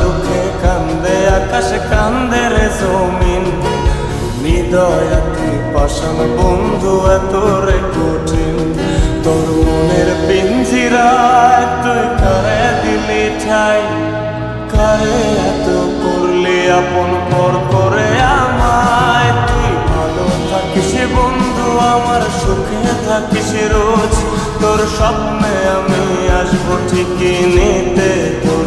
দুঃখে কান্দে, আকাশ কান্দে রে জমিন। হৃদয়া তুই পাষাণ বন্ধু, এত রে কঠিন। তোর মনের পিঞ্জিরায় তুই কারে দিলি ঠাই? কারে এত করলি আপন পর করে আমায়? তুই ভালো থাকিস বন্ধু, আমার সুখে থাকিস রোজ। তোর স্বপ্নে আমি আসব ঠিকই নিতে তোর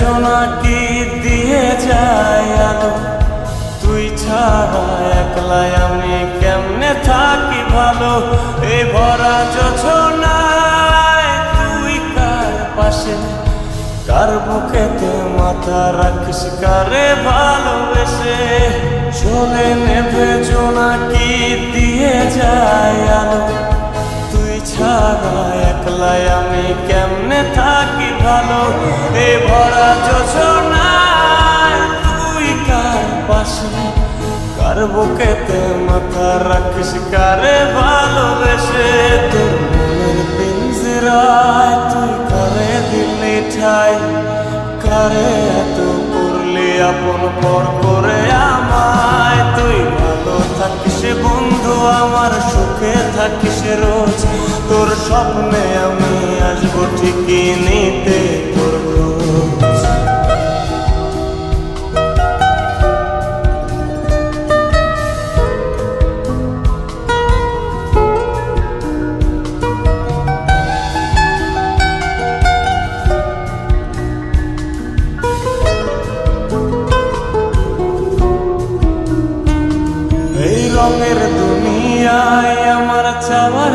নেবে কি দিয়ে যায় আলো? তুই ছাড়া একলাই আমি কেমনে থাকি ভালো? এই ভরা যোছনায় তুই কার পাশে? কার বুকেতে মাথা রাখিস, কারে ভালোবেসে? চলে নেবে কি দিয়ে যায় আলো? তুই ছাড়া একলাই আমি কেমনে থাকি ভালো? এ ভরা যোজনায় তুই কার পাশে? কার বুকেতে মাথা রাখিস, কারে ভালোবেসে? তোর মনের পিঞ্জিরায় তুই কারে দিলি ঠাই? কারে এত করলি আপন পর করে আমায়? তুই ভালো থাকিস বন্ধু, আমার সুখে থাকিস রোজ। তোর স্বপ্নে আমি আসব ঠিকই নিতে তোর রঙের দুনিয়ায় আমার চাওয়ার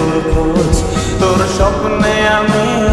স্বপ্নে আমি